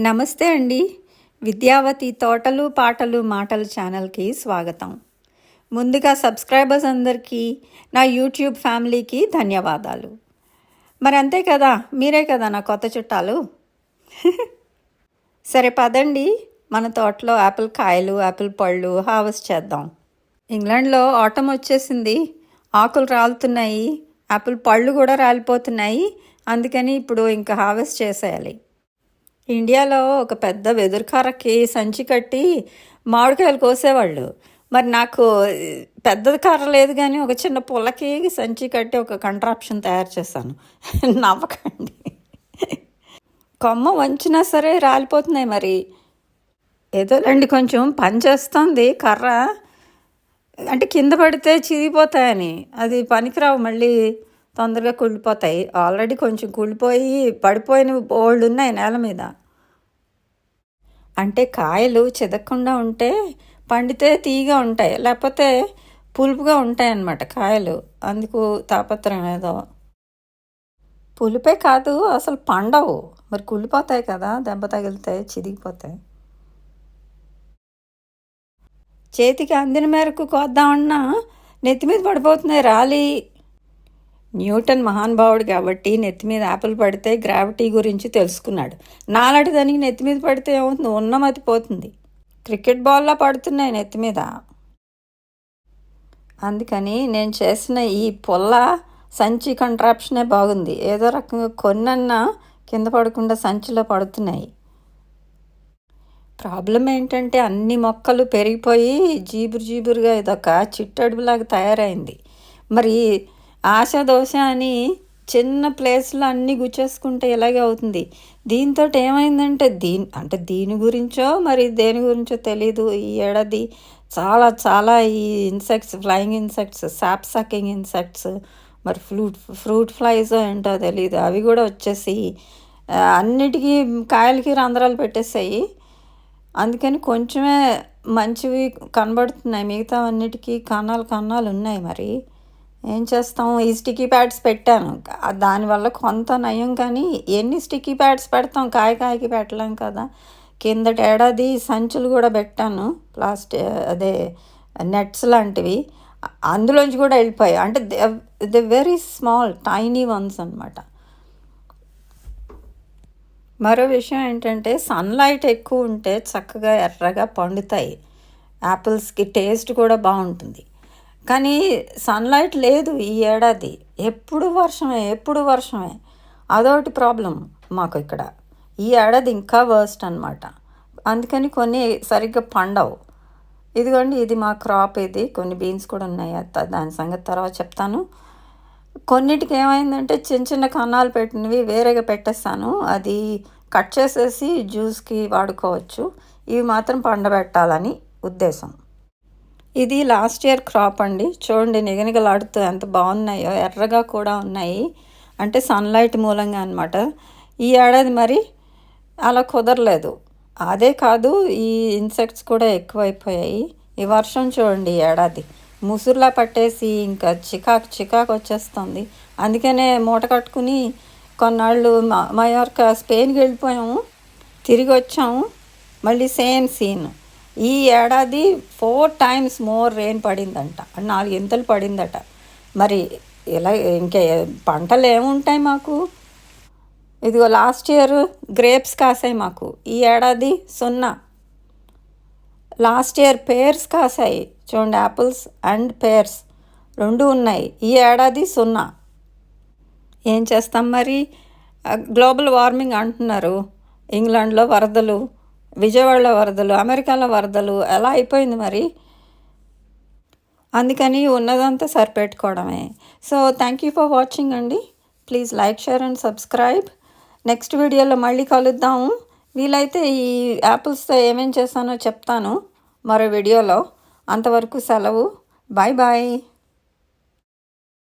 నమస్తే అండి. విద్యావతి తోటలు పాటలు మాటలు ఛానల్కి స్వాగతం. ముందుగా సబ్స్క్రైబర్స్ అందరికీ నా యూట్యూబ్ ఫ్యామిలీకి ధన్యవాదాలు. మరి అంతే కదా మీరే కదా నా కొత్త చుట్టాలు? సరే పదండి. మన తోటలో యాపిల్ కాయలు యాపిల్ పళ్ళు హార్వెస్ట్ చేద్దాం. ఇంగ్లాండ్లో ఆటం వచ్చేసింది. ఆకులు రాలుతున్నాయి యాపిల్ పళ్ళు కూడా రాలిపోతున్నాయి. అందుకని ఇప్పుడు ఇంకా హార్వెస్ట్ చేసేయాలి. ఇండియాలో ఒక పెద్ద వెదురుకారకి సంచి కట్టి మామిడికాయలు కోసేవాళ్ళు. మరి నాకు పెద్దది కర్ర లేదు కానీ ఒక చిన్న పుల్లకి సంచి కట్టి ఒక కంట్రాప్షన్ తయారు చేశాను. నవ్వకండి. కొమ్మ వంచినా సరే రాలిపోతున్నాయి మరి. ఏదోలండి కొంచెం పని చేస్తుంది కర్ర. అంటే కింద పడితే చిరిగిపోతాయని. అది పనికిరావు మళ్ళీ. తొందరగా కుళ్ళిపోతాయి ఆల్రెడీ కొంచెం కుళ్ళిపోయి పడిపోయిన బోల్డ్ ఉన్నాయి నేల మీద. అంటే కాయలు చెదక్కుండా ఉంటే పండితే తీగా ఉంటాయి. లేకపోతే పులుపుగా ఉంటాయి అన్నమాట కాయలు. అందుకు తాపత్రయం ఏదో. పులిపే కాదు అసలు పండవు. మరి కుళ్ళిపోతాయి కదా దెబ్బ తగిలితే చిరిగిపోతాయి చేతికి అందిన మేరకు కోద్దామన్నా నెత్తి మీద పడిపోతున్నాయి రాలి. న్యూటన్ మహానుభావుడు కాబట్టి నెత్తి మీద యాపిల్ పడితే గ్రావిటీ గురించి తెలుసుకున్నాడు. నాలాంటి దానికి నెత్తి మీద పడితే ఏమవుతుంది? ఉన్నమతి పోతుంది. క్రికెట్ బాల్లా పడుతున్నాయి నెత్తి మీద. అందుకని నేను చేసిన ఈ పొల్ల సంచి కంట్రాప్షనే బాగుంది. ఏదో రకంగా కొన్నన్నా కింద పడకుండా సంచిలో పడుతున్నాయి. ప్రాబ్లం ఏంటంటే అన్ని మొక్కలు పెరిగిపోయి జీబురు జీబురుగా ఇదొక చిట్టడుపులాగా తయారైంది. మరి ఆశ దోశ అని చిన్న ప్లేస్లో అన్నీ గుచ్చేసుకుంటే ఇలాగే అవుతుంది? దీంతో ఏమైందంటే దీని అంటే దీని గురించో మరి దేని గురించో తెలీదు. ఈ ఏడాది చాలా చాలా ఈ insects flying insects sap sucking insects మరి ఫ్రూట్ ఫ్రూట్ ఫ్లైస్ ఏంటో తెలీదు. అవి కూడా వచ్చేసి అన్నిటికీ కాయలకి రంధ్రాలు పెట్టేసాయి. అందుకని కొంచెమే మంచివి కనబడుతున్నాయి. మిగతా అన్నిటికీ కన్నాలు కన్నాలు ఉన్నాయి మరి. ఏం చేస్తాం? ఈ స్టిక్కీ ప్యాడ్స్ పెట్టాను. దానివల్ల కొంత నయం కానీ ఎన్ని స్టిక్కీ ప్యాడ్స్ పెడతాం? కాయ కాయకి పెట్టలేం కదా. కిందట ఏడాది సంచులు కూడా పెట్టాను. ప్లాస్టిక్ అదే నెట్స్ లాంటివి. అందులోంచి కూడా వెళ్ళిపోయాయి. అంటే the very small tiny ones అనమాట మరో విషయం ఏంటంటే సన్లైట్ ఎక్కువ ఉంటే చక్కగా ఎర్రగా పండుతాయి. యాపిల్స్కి టేస్ట్ కూడా బాగుంటుంది. కానీ సన్లైట్ లేదు ఈ ఏడాది. ఎప్పుడు వర్షమే ఎప్పుడు వర్షమే. అదొకటి ప్రాబ్లం మాకు ఇక్కడ. ఈ ఏడాది ఇంకా వర్స్ట్ అనమాట అందుకని కొన్ని సరిగ్గా పండవు. ఇదిగోండి ఇది మా క్రాప్ ఇది. కొన్ని బీన్స్ కూడా ఉన్నాయి. దాని సంగతి తర్వాత చెప్తాను. కొన్నిటికి ఏమైందంటే చిన్న చిన్న కన్నాలు పెట్టినవి వేరేగా పెట్టేస్తాను. అది కట్ చేసేసి జ్యూస్కి వాడుకోవచ్చు. ఇవి మాత్రం పండబెట్టాలని ఉద్దేశం. ఇది లాస్ట్ ఇయర్ క్రాప్ అండి. చూడండి నిగనిగలాడుతూ ఎంత బాగున్నాయో ఎర్రగా కూడా ఉన్నాయి. అంటే సన్లైట్ మూలంగా అనమాట ఈ ఏడాది మరి అలా కుదరలేదు. అదే కాదు ఈ ఇన్సెక్ట్స్ కూడా ఎక్కువైపోయాయి. ఈ వర్షం చూడండి ఈ ఏడాది. ముసురులా పట్టేసి ఇంకా చికాకు చికాకు వచ్చేస్తుంది. అందుకనే మూట కట్టుకుని కొన్నాళ్ళు మా యొక్క స్పెయిన్కి వెళ్ళిపోయాము. తిరిగి వచ్చాము. మళ్ళీ సేమ్ సీన్. ఈ ఏడాది ఫోర్ టైమ్స్ మోర్ రెయిన్ పడిందంట. నాలుగు ఇంతలు పడిందట. మరి ఇలా ఇంకే పంటలు ఏముంటాయి మాకు? ఇదిగో లాస్ట్ ఇయర్ గ్రేప్స్ కాసాయి మాకు. ఈ ఏడాది సున్నా. లాస్ట్ ఇయర్ పేర్స్ కాసాయి. చూడండి యాపిల్స్ అండ్ పేర్స్ రెండు ఉన్నాయి. ఈ ఏడాది సున్నా. ఏం చేస్తాం మరి? గ్లోబల్ వార్మింగ్ అంటున్నారు. ఇంగ్లాండ్లో వరదలు. విజయవాడలో వరదలు అమెరికాలో వరదలు ఎలా అయిపోయింది మరి? అందుకని ఉన్నదంతా సరిపెట్టుకోవడమే. So thank you for watching అండి. Please like share and subscribe next వీడియోలో మళ్ళీ కలుద్దాము. వీలైతే ఈ యాపిల్స్తో ఏమేం చేస్తానో చెప్తాను మరో వీడియోలో. అంతవరకు సెలవు. Bye bye